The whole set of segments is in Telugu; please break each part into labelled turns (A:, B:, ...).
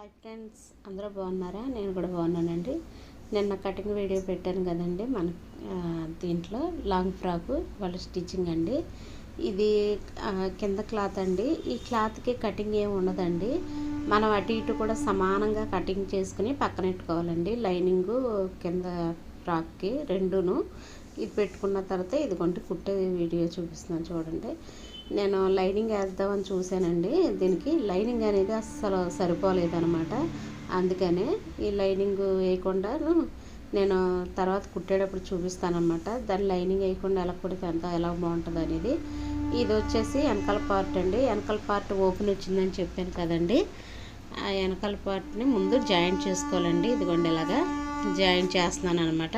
A: హాయ్ ఫ్రెండ్స్ అందరూ బాగున్నారా? నేను కూడా బాగున్నానండి. నిన్న కటింగ్ వీడియో పెట్టాను కదండి మన దీంట్లో లాంగ్ ఫ్రాక్ వాళ్ళ స్టిచ్చింగ్ అండి. ఇది కింద క్లాత్ అండి. ఈ క్లాత్కి కటింగ్ ఏమి ఉండదండి. మనం అటు ఇటు కూడా సమానంగా కటింగ్ చేసుకుని పక్కన పెట్టుకోవాలండి. లైనింగు కింద ఫ్రాక్కి రెండును. ఇది పెట్టుకున్న తర్వాత ఇదిగోండి కుట్టే వీడియో చూపిస్తున్నాను చూడండి. నేను లైనింగ్ వేద్దామని చూశానండి. దీనికి లైనింగ్ అనేది అస్సలు సరిపోలేదనమాట అందుకనే ఈ లైనింగ్ వేయకుండా నేను తర్వాత కుట్టేటప్పుడు చూపిస్తానమాట దాని లైనింగ్ వేయకుండా ఎలా కుడితే ఎంత ఎలా బాగుంటుంది అనేది. ఇది వచ్చేసి వెనకాల పార్ట్ అండి. వెనకాల పార్ట్ ఓపెన్ వచ్చిందని చెప్పాను కదండి. ఆ వెనకాల పార్ట్ని ముందు జాయింట్ చేసుకోవాలండి. ఇదిగోండి ఇలాగా జాయింట్ చేస్తున్నాను అనమాట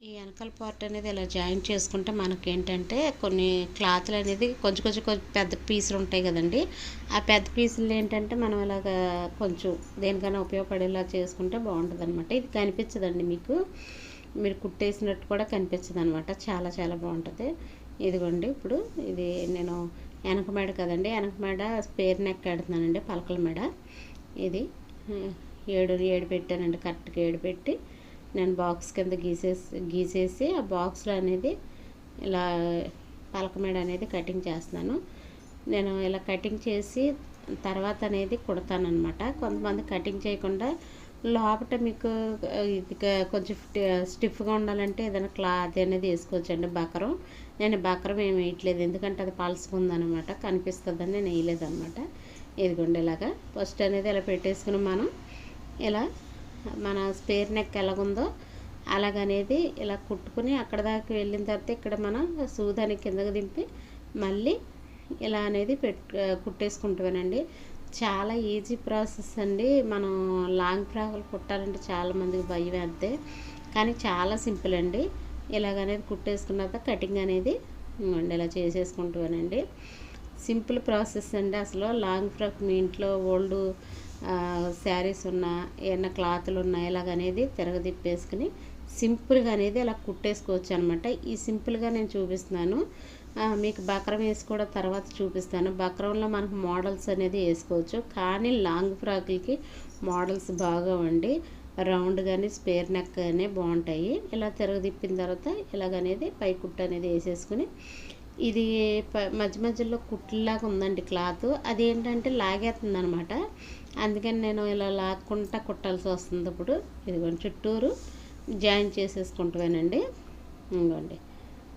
A: ఈ వెనకాల పార్ట్ అనేది ఇలా జాయింట్ చేసుకుంటే మనకి ఏంటంటే కొన్ని క్లాత్లు అనేది కొంచెం కొంచెం కొంచెం పెద్ద పీసులు ఉంటాయి కదండి. ఆ పెద్ద పీసులు ఏంటంటే మనం ఇలాగ కొంచెం దేనికైనా ఉపయోగపడేలా చేసుకుంటే బాగుంటుంది అనమాట ఇది కనిపించదండి మీకు. మీరు కుట్టేసినట్టు కూడా కనిపించదు అనమాట చాలా చాలా బాగుంటుంది. ఇదిగోండి ఇప్పుడు ఇది నేను వెనక మెడ కదండి. వెనక మెడ స్పేర్ నెక్ పెడుతున్నానండి పలకల మెడ. ఇది ఏడు ఏడు పెట్టానండి కరెక్ట్గా ఏడు పెట్టి నేను బాక్స్ కింద గీసేసి గీసేసి ఆ బాక్స్లో అనేది ఇలా పలకమేడ అనేది కటింగ్ చేస్తున్నాను. నేను ఇలా కటింగ్ చేసి తర్వాత అనేది కుడతానమాట కొంతమంది కటింగ్ చేయకుండా లోపల మీకు ఇది కొంచెం స్టిఫ్గా ఉండాలంటే ఏదైనా క్లాత్ అనేది వేసుకోవచ్చండి బకరం. నేను బకరం ఏమి వేయట్లేదు. ఎందుకంటే అది పలుసుకుందనమాట కనిపిస్తుందని నేను వేయలేదనమాట ఇదిగోండి ఇలాగా. ఫస్ట్ అనేది ఇలా పెట్టేసుకుని మనం. ఇలా మన స్పేర్ నెక్ ఎలాగుందో అలాగనేది ఇలా కుట్టుకుని అక్కడ దాకా వెళ్ళిన తర్వాత ఇక్కడ మనం సూదాన్ని కిందకి దింపి మళ్ళీ ఇలా అనేది పెట్ కుట్టేసుకుంటామేనండి. చాలా ఈజీ ప్రాసెస్ అండి. మనం లాంగ్ ఫ్రాకులు కుట్టాలంటే చాలా మందికి భయం అంతే కానీ చాలా సింపుల్ అండి. ఇలాగనేది కుట్టేసుకున్న తర్వాత కటింగ్ అనేది ఇలా చేసేసుకుంటామనండి. సింపుల్ ప్రాసెస్ అండి అసలు. లాంగ్ ఫ్రాక్ మీ ఇంట్లో ఓల్డ్ శారీస్ ఉన్నా ఏమన్నా క్లాతులు ఉన్నా ఇలాగనేది తిరగదిప్పేసుకుని సింపుల్గా అనేది ఇలా కుట్టేసుకోవచ్చు అనమాట ఈ సింపుల్గా నేను చూపిస్తున్నాను. మీకు బక్రం వేసి కూడా తర్వాత చూపిస్తాను. బక్రంలో మనకు మోడల్స్ అనేది వేసుకోవచ్చు. కానీ లాంగ్ ఫ్రాక్లకి మోడల్స్ బాగా ఉండి రౌండ్ కానీ స్పేర్ నెక్ కానీ బాగుంటాయి. ఇలా తిరగదిప్పిన తర్వాత ఇలాగనేది పై కుట్టు అనేది వేసేసుకుని ఇది ప- మధ్య మధ్యలో కుట్లాగా ఉందండి క్లాత్. అది ఏంటంటే లాగేస్తుంది అనమాట అందుకని నేను ఇలా లాక్కుంటా కుట్టాల్సి వస్తుంది ఇప్పుడు. ఇదిగోండి చుట్టూరు జాయిన్ చేసేసుకుంటానండి ఇదిగోండి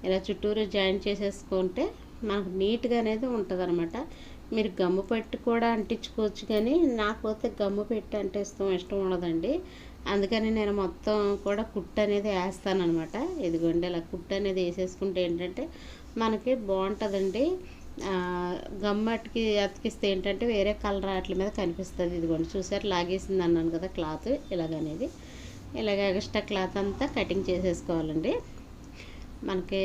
A: ఇలా చుట్టూరు జాయిన్ చేసేసుకుంటే మనకు నీట్గా అనేది ఉంటుంది అనమాట మీరు గమ్ము పెట్టి కూడా అంటించుకోవచ్చు కానీ నాకపోతే గమ్ము పెట్టి అంటే ఇష్టం ఇష్టం ఉండదండి. అందుకని నేను మొత్తం కూడా కుట్టు అనేది వేస్తానమాట ఇదిగోండి ఇలా కుట్టు అనేది వేసేసుకుంటే ఏంటంటే మనకి బాగుంటుందండి. గమ్మటికి అతికిస్తే ఏంటంటే వేరే కలర్ వాటి మీద కనిపిస్తుంది. ఇదిగోండి చూసారు లాగేసింది అన్నాను కదా క్లాత్ ఇలాగనేది. ఇలాగ ఎక్స్ట్రా క్లాత్ అంతా కటింగ్ చేసేసుకోవాలండి. మనకి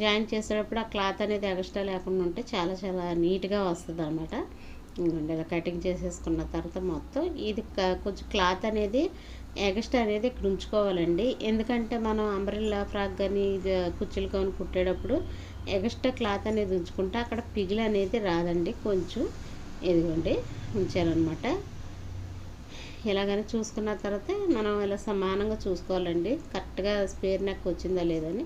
A: జాయిన్ చేసేటప్పుడు ఆ క్లాత్ అనేది ఎక్స్ట్రా లేకుండా ఉంటే చాలా చాలా నీట్గా వస్తుంది అనమాట ఇంకోండి ఇలా కటింగ్ చేసేసుకున్న తర్వాత మొత్తం ఇది క- కొంచెం క్లాత్ అనేది ఎగస్ట్రా అనేది ఇక్కడ ఉంచుకోవాలండి. ఎందుకంటే మనం అంబ్రెల్లా ఫ్రాక్ కానీ కుచ్చులు కానీ కుట్టేటప్పుడు ఎగస్ట్రా క్లాత్ అనేది ఉంచుకుంటే అక్కడ పిగిలి అనేది రాదండి. కొంచెం ఇదిగోండి ఉంచారనమాట. ఇలాగని చూసుకున్న తర్వాత మనం ఇలా సమానంగా చూసుకోవాలండి. కరెక్ట్గా స్పేర్ నెక్ వచ్చిందా లేదని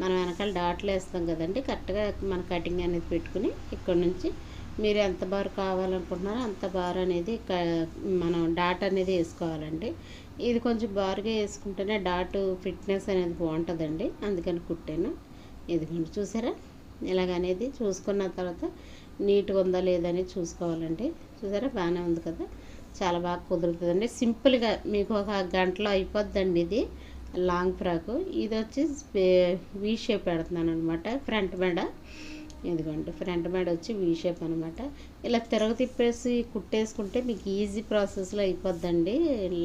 A: మనం వెనకాల డాట్లు వేస్తాం కదండి. కరెక్ట్గా మన కటింగ్ అనేది పెట్టుకుని ఇక్కడ నుంచి మీరు ఎంత బారు కావాలనుకుంటున్నారో అంత బార్ అనేది మనం డాట్ అనేది వేసుకోవాలండి. ఇది కొంచెం బారుగా వేసుకుంటేనే డాట్ ఫిట్నెస్ అనేది బాగుంటుందండి. అందుకని కుట్టాను. ఇదిగోండి చూసారా? ఇలాగనేది చూసుకున్న తర్వాత నీట్గా ఉందా లేదని చూసుకోవాలండి. చూసారా? బాగానే ఉంది కదా? చాలా బాగా కుదురుతుందండి. సింపుల్గా మీకు ఒక గంటలో అయిపోద్దండి ఇది. Long frock. ఇది వచ్చి వీ షేప్ పెడుతున్నాను అనమాట ఫ్రంట్ మెడ. ఇదిగోండి ఫ్రంట్ మేడ వచ్చి వీ షేప్ అనమాట ఇలా తిరగ తిప్పేసి కుట్టేసుకుంటే మీకు ఈజీ ప్రాసెస్లో అయిపోద్దండి.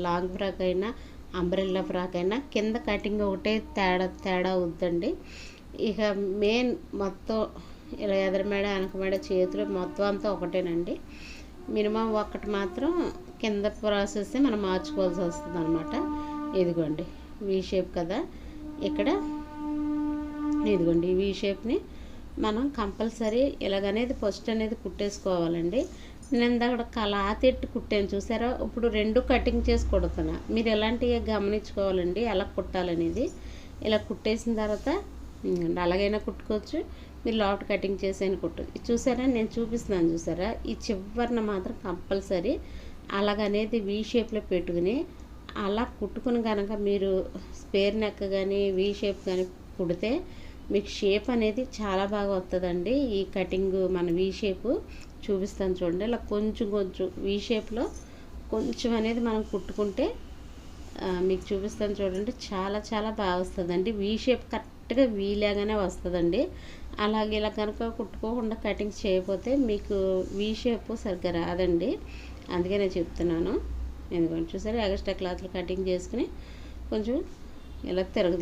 A: లాంగ్ ఫ్రాక్ అయినా అంబ్రెల్లా ఫ్రాక్ అయినా కింద కటింగ్ ఒకటే తేడా తేడా అవుద్దండి. ఇక మెయిన్ మొత్తం ఇలా ఎదరమేడ వెనకమేడ వెనక చేతులు మొత్తం అంతా ఒకటేనండి. మినిమం ఒకటి మాత్రం కింద ప్రాసెస్ మనం మార్చుకోవాల్సి వస్తుంది అనమాట ఇదిగోండి వీ షేప్ కదా. ఇక్కడ ఇదిగోండి వీ షేప్ని మనం కంపల్సరీ ఇలాగనేది ఫస్ట్ అనేది కుట్టేసుకోవాలండి. నేను ఇందాక కలాతెట్టు కుట్టాను చూసారా? ఇప్పుడు రెండు కటింగ్ చేసి కుడుతున్నా. మీరు ఎలాంటివి గమనించుకోవాలండి? ఎలా కుట్టాలనేది? ఇలా కుట్టేసిన తర్వాత అలాగైనా కుట్టుకోవచ్చు. మీరు లాఫ్ట్ కటింగ్ చేసేయని కుట్టు చూసారా? నేను చూపిస్తున్నాను చూసారా? ఈ చివరిన మాత్రం కంపల్సరీ అలాగనేది వీ షేప్లో పెట్టుకుని అలా కుట్టుకుని కనుక మీరు స్పేర్ నెక్ కానీ వీ షేప్ కానీ కుడితే మీకు షేప్ అనేది చాలా బాగా వస్తుందండి ఈ కటింగ్ మన వీ షేపు చూపిస్తాను చూడండి. ఇలా కొంచెం కొంచెం వీ షేప్లో కొంచెం అనేది మనం కుట్టుకుంటే మీకు చూపిస్తాను చూడండి. చాలా చాలా బాగా వస్తుందండి. వీ షేప్ కరెక్ట్గా వీలాగానే వస్తుందండి. అలాగే ఇలా కనుక కుట్టుకోకుండా కటింగ్ చేయకపోతే మీకు వీ షేప్ సరిగ్గా రాదండి. అందుకే నేను చెప్తున్నాను. ఎందుకంటే చూసారు ఎగస్ట్రా క్లాత్లు కటింగ్ చేసుకుని కొంచెం ఇలా తిరగ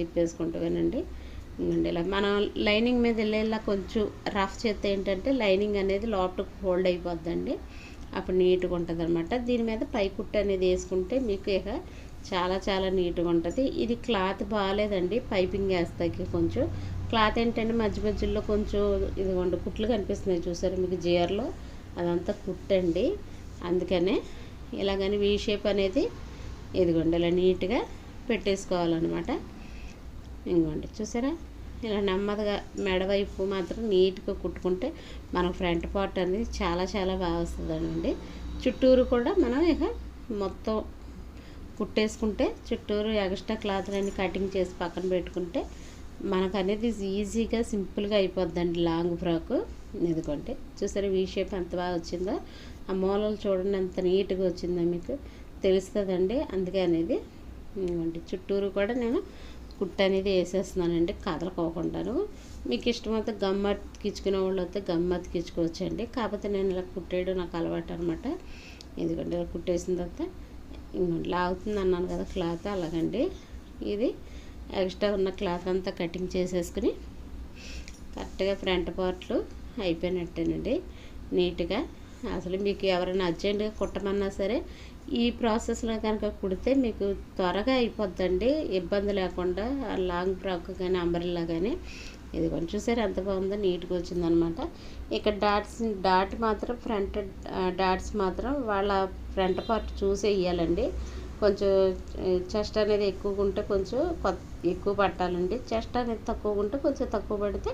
A: తిప్పేసుకుంటానండి ఇలా మనం లైనింగ్ మీద వెళ్ళేలా కొంచెం రఫ్ చేస్తే ఏంటంటే లైనింగ్ అనేది లోపలికి హోల్డ్ అయిపోద్దండి. అప్పుడు నీట్గా ఉంటుంది అనమాట దీని మీద పై కుట్టు అనేది వేసుకుంటే మీకు ఇక చాలా చాలా నీట్గా ఉంటుంది. ఇది క్లాత్ బాగాలేదండి. పైపింగ్ వేస్తాకి కొంచెం. క్లాత్ ఏంటంటే మధ్య మధ్యలో కొంచెం ఇదిగోండి కుట్లు కనిపిస్తున్నాయి చూసారు మీకు జియర్లో అదంతా కుట్టండి. అందుకనే ఇలాగని వీ షేప్ అనేది ఇదిగోండి ఇలా నీట్గా పెట్టేసుకోవాలన్నమాట. ఇంకోండి చూసారా? ఇలా నెమ్మదిగా మెడవైపు మాత్రం నీట్గా కుట్టుకుంటే మన ఫ్రంట్ పార్ట్ అనేది చాలా చాలా బాగా వస్తుందండి. చుట్టూరు కూడా మనం ఇక మొత్తం కుట్టేసుకుంటే చుట్టూరు ఎక్స్ట్రా క్లాత్లన్నీ కటింగ్ చేసి పక్కన పెట్టుకుంటే మనకు అనేది ఈజీగా సింపుల్గా అయిపోద్దండి లాంగ్ ఫ్రాక్. ఎందుకంటే చూసారా వీ షేప్ ఎంత బాగా వచ్చిందో? ఆ మూలలు చూడండి ఎంత నీట్గా వచ్చిందో మీకు తెలుస్తుందండి. అందుకే అనేది చుట్టూరు కూడా నేను కుట్టు అనేది వేసేస్తున్నానండి కదలకోకుండాను. మీకు ఇష్టమైతే గమ్ అతికించుకునే వాళ్ళు అయితే గమ్ అతికించుకోవచ్చండి కాకపోతే నేను ఇలా కుట్టేయడం నాకు అలవాటు అనమాట ఎందుకంటే ఇలా కుట్టేసిన తర్వాత ఇంకోండి లాగుతుంది అన్నాను కదా క్లాత్ అలాగండి. ఇది ఎక్స్ట్రా ఉన్న క్లాత్ అంతా కటింగ్ చేసేసుకుని కరెక్ట్గా ఫ్రంట్ పార్ట్లు అయిపోయినట్టేనండి. నీట్గా. అసలు మీకు ఎవరైనా అర్జెంటుగా కుట్టమన్నా సరే ఈ ప్రాసెస్లో కనుక కుడితే మీకు త్వరగా అయిపోద్దండి. ఇబ్బంది లేకుండా ఆ లాంగ్ ఫ్రాక్ కానీ అంబ్రెల్లా కానీ. ఇది కొంచెం చూసారు ఎంత బాగుందో నీట్గా వచ్చిందనమాట. ఇక్కడ డాట్స్ డాట్ మాత్రం ఫ్రంట్ డాట్స్ మాత్రం వాళ్ళ ఫ్రంట్ పార్ట్ చూసి వేయాలండి కొంచెం చెస్ట్ అనేది ఎక్కువగా ఉంటే కొంచెం ఎక్కువ పట్టాలండి. చెస్ట్ అనేది తక్కువగా ఉంటే కొంచెం తక్కువ పడితే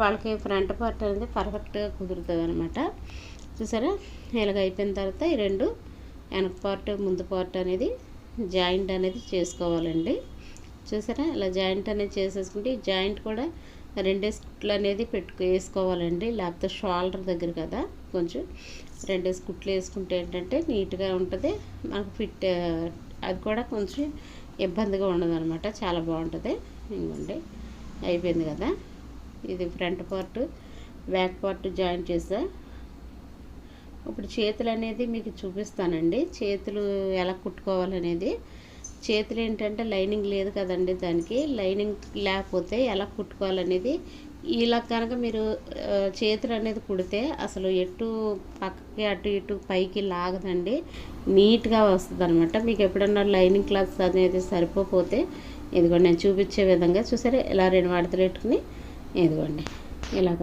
A: వాళ్ళకి ఫ్రంట్ పార్ట్ అనేది పర్ఫెక్ట్గా కుదురుతుంది అనమాట చూసారా? ఇలాగ అయిపోయిన తర్వాత ఈ రెండు వెనక పార్ట్ ముందు పార్ట్ అనేది జాయింట్ అనేది చేసుకోవాలండి. చూసారా? ఇలా జాయింట్ అనేది చేసేసుకుంటే జాయింట్ కూడా రెండే స్కుట్లు అనేది పెట్టుకు వేసుకోవాలండి. లేకపోతే షోల్డర్ దగ్గర కదా? కొంచెం రెండే స్కుట్లు వేసుకుంటే ఏంటంటే నీట్గా ఉంటుంది. మనకు ఫిట్ అది కూడా కొంచెం ఇబ్బందిగా ఉండదు అనమాట చాలా బాగుంటుంది. ఇంకోండి అయిపోయింది కదా? ఇది front part back part joint చేసా. ఇప్పుడు చేతులు అనేది మీకు చూపిస్తానండి. చేతులు ఎలా కుట్టుకోవాలనేది. చేతులు ఏంటంటే లైనింగ్ లేదు కదండి దానికి. లైనింగ్ లేకపోతే ఎలా కుట్టుకోవాలనేది. ఇలా కనుక మీరు చేతులు అనేది కుడితే అసలు ఎటు పక్కకి అటు ఇటు పైకి లాగదండి. నీట్గా వస్తుంది అనమాట మీకు ఎప్పుడన్నా లైనింగ్ క్లాత్స్ అనేది సరిపోతే ఇదిగోండి నేను చూపించే విధంగా చూసారా? ఇలా రెండు వాడతలు పెట్టుకుని ఇదిగోండి. ఇలాగ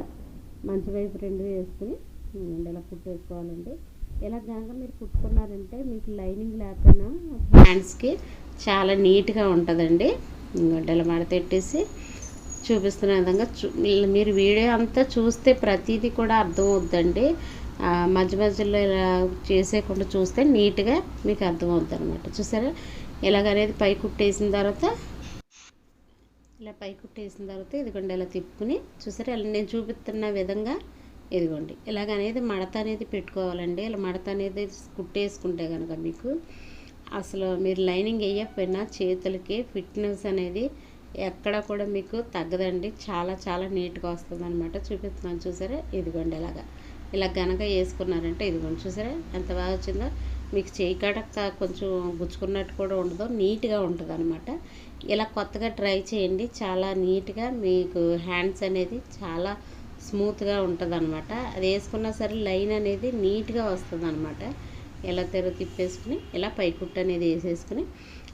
A: మంచి వైపు రెండు వేసుకుని ఇదిగోండి ఇలా కుట్టేసుకోవాలండి ఇలా కనుక మీరు కుట్టుకున్నారంటే మీకు లైనింగ్ లేకపోయినా హ్యాండ్స్కి చాలా నీట్గా ఉంటుందండి. గొడ్డల మడతెట్టేసి చూపిస్తున్న విధంగా చూ మీరు వీడియో అంతా చూస్తే ప్రతిదీ కూడా అర్థమవుద్దండి. మధ్య మధ్యలో ఇలా చేసేయకుండా చూస్తే నీట్గా మీకు అర్థం అనమాట చూసారా ఇలాగనేది పై కుట్టేసిన తర్వాత ఇలా పై కుట్టేసిన తర్వాత ఇదిగోండి ఇలా తిప్పుకుని చూసారా? ఇలా నేను చూపిస్తున్న విధంగా ఇదిగోండి. ఇలాగ అనేది మడత అనేది పెట్టుకోవాలండి. ఇలా మడత అనేది కుట్టేసుకుంటే కనుక మీకు అసలు మీరు లైనింగ్ వేయకపోయినా చేతులకి ఫిట్నెస్ అనేది ఎక్కడ కూడా మీకు తగ్గదండి. చాలా చాలా నీట్గా వస్తుంది అనమాట చూపిస్తున్నాను చూసారా? ఇదిగోండి ఇలాగా. ఇలా గనక వేసుకున్నారంటే ఇదిగోండి చూసారా? ఎంత బాగా వచ్చిందో. మీకు చేయి కాడ కొంచెం గుచ్చుకున్నట్టు కూడా ఉండదు. నీట్గా ఉంటుంది అనమాట ఇలా కొత్తగా ట్రై చేయండి. చాలా నీట్గా మీకు హ్యాండ్స్ అనేది చాలా స్మూత్గా ఉంటుంది అనమాట అది వేసుకున్నా సరే లైన్ అనేది నీట్గా వస్తుంది అనమాట ఎలా తెర తిప్పేసుకుని ఇలా పైకుట్టు అనేది వేసేసుకుని.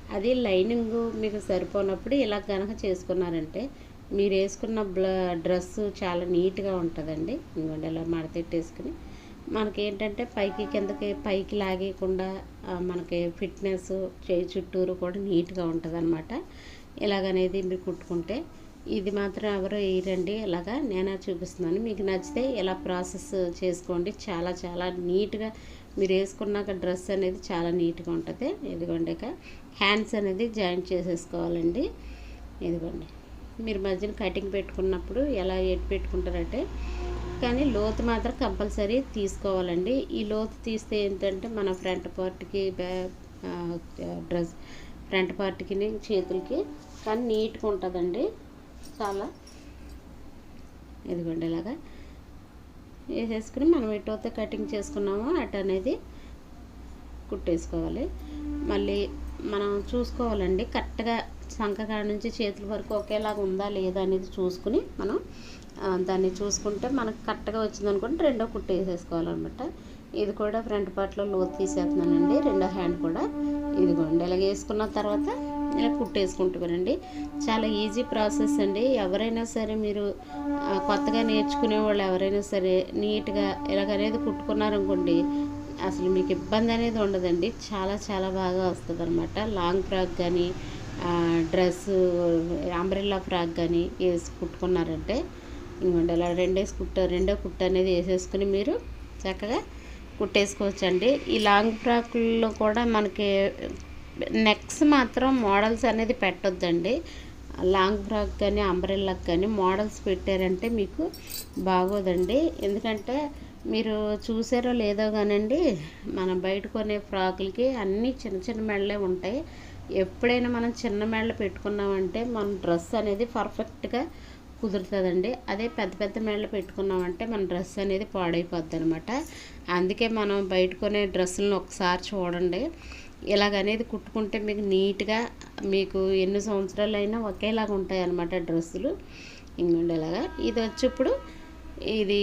A: అది లైనింగ్ మీకు సరిపోనప్పుడు ఇలా కనుక చేసుకున్నారంటే మీరు వేసుకున్న బ్ల డ్రెస్ చాలా నీట్గా ఉంటుందండి. ఇంకోండి ఇలా మడతెట్టేసుకుని. మనకి ఏంటంటే పైకి కిందకి పైకి లాగేయకుండా మనకి ఫిట్నెస్ చేయి చుట్టూరు కూడా నీట్గా ఉంటుంది అనమాట ఇలాగనేది మీరు కుట్టుకుంటే ఇది మాత్రం ఎవరు వేయరండి. ఇలాగా నేనే చూపిస్తున్నాను. మీకు నచ్చితే ఇలా ప్రాసెస్ చేసుకోండి. చాలా చాలా నీట్గా మీరు వేసుకున్నాక డ్రెస్ అనేది చాలా నీట్గా ఉంటుంది. ఇదిగోండి హ్యాండ్స్ అనేది జాయింట్ చేసేసుకోవాలండి. ఇదిగోండి. మీరు మధ్యన కటింగ్ పెట్టుకున్నప్పుడు ఎలా ఎటు పెట్టుకుంటారంటే కానీ లోతు మాత్రం కంపల్సరీ తీసుకోవాలండి. ఈ లోతు తీస్తే ఏంటంటే మన ఫ్రంట్ పార్ట్కి డ్రెస్ ఫ్రంట్ పార్ట్కి చేతులకి కానీ నీట్గా ఉంటుందండి. చాలా ఇదిగోండి ఇలాగా వేసేసుకుని మనం ఎటైతే కటింగ్ చేసుకున్నామో అటు అనేది కుట్టేసుకోవాలి. మళ్ళీ మనం చూసుకోవాలండి కరెక్ట్గా సంకకాడ నుంచి చేతుల వరకు ఒకేలాగా ఉందా లేదా అనేది చూసుకుని మనం దాన్ని చూసుకుంటే మనకు కరెక్ట్గా వచ్చింది అనుకుంటే రెండో కుట్టు వేసేసుకోవాలన్నమాట. ఇది కూడా ఫ్రంట్ పార్ట్లో లోతు తీసేస్తున్నానండి రెండో హ్యాండ్ కూడా. ఇదిగోండి ఇలాగ వేసుకున్న తర్వాత ఇలా కుట్టేసుకుంటున్నానండి చాలా ఈజీ ప్రాసెస్ అండి. ఎవరైనా సరే మీరు కొత్తగా నేర్చుకునే వాళ్ళు ఎవరైనా సరే నీట్గా ఇలాగనేది కుట్టుకున్నారనుకోండి అసలు మీకు ఇబ్బంది అనేది ఉండదండి. చాలా చాలా బాగా వస్తుంది అనమాట లాంగ్ ఫ్రాక్ కానీ డ్రెస్ అంబ్రెల్లా ఫ్రాక్ కానీ వేసి కుట్టుకున్నారంటే ఇంకోండి ఇలా రెండేసి కుట్ట రెండో కుట్ట అనేది వేసేసుకుని మీరు చక్కగా కుట్టేసుకోవచ్చండి. ఈ లాంగ్ ఫ్రాక్లో కూడా మనకి నెక్స్ మాత్రం మోడల్స్ అనేది పెట్టొద్దండి. లాంగ్ ఫ్రాక్ కానీ అంబ్రెల్లాకి కానీ మోడల్స్ పెట్టారంటే మీకు బాగోదండి. ఎందుకంటే మీరు చూసారో లేదో కానండి మనం బయట కొనే ఫ్రాకులకి అన్నీ చిన్న చిన్న మెడలే ఉంటాయి. ఎప్పుడైనా మనం చిన్న మెడలు పెట్టుకున్నామంటే మన డ్రెస్ అనేది పర్ఫెక్ట్గా కుదురుతుందండి. అదే పెద్ద పెద్ద మెడలు పెట్టుకున్నామంటే మన డ్రెస్ అనేది పాడైపోద్ది అనమాట అందుకే మనం బయట కొనే డ్రెస్సులను ఒకసారి చూడండి. ఇలాగనేది కుట్టుకుంటే మీకు నీట్గా మీకు ఎన్ని సంవత్సరాలు అయినా ఒకేలాగా ఉంటాయి అన్నమాట డ్రెస్సులు. ఇంకోండి ఇలాగా ఇది వచ్చి ఇప్పుడు ఇది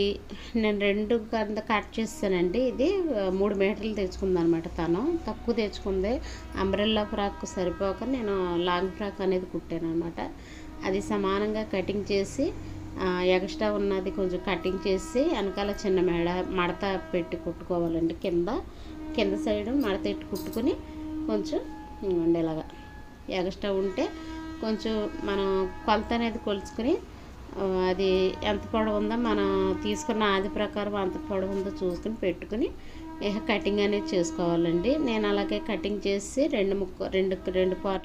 A: నేను రెండు కంద కట్ చేస్తానండి. ఇది మూడు మీటర్లు తెచ్చుకుంది అనమాట తను. తక్కువ తెచ్చుకుంది. అంబ్రెల్లా ఫ్రాక్ సరిపోక నేను లాంగ్ ఫ్రాక్ అనేది కుట్టాను అనమాట అది సమానంగా కటింగ్ చేసి ఎక్స్ట్రా ఉన్నది కొంచెం కటింగ్ చేసి వెనకాల చిన్న మెడ మడత పెట్టి కుట్టుకోవాలండి కింద. కింద సైడ్ మడత పెట్టి కుట్టుకుని కొంచెం ఉండేలాగా ఎగస్ట్రా ఉంటే కొంచెం మనం కొలత అనేది కొలుచుకుని అది ఎంత పొడవు ఉందో మనం తీసుకున్న ఆది ప్రకారం అంత పొడవు ఉందో చూసుకుని పెట్టుకుని ఇక కటింగ్ అనేది చేసుకోవాలండి. నేను అలాగే కటింగ్ చేసి రెండు ముక్క రెండు రెండు పార్ట్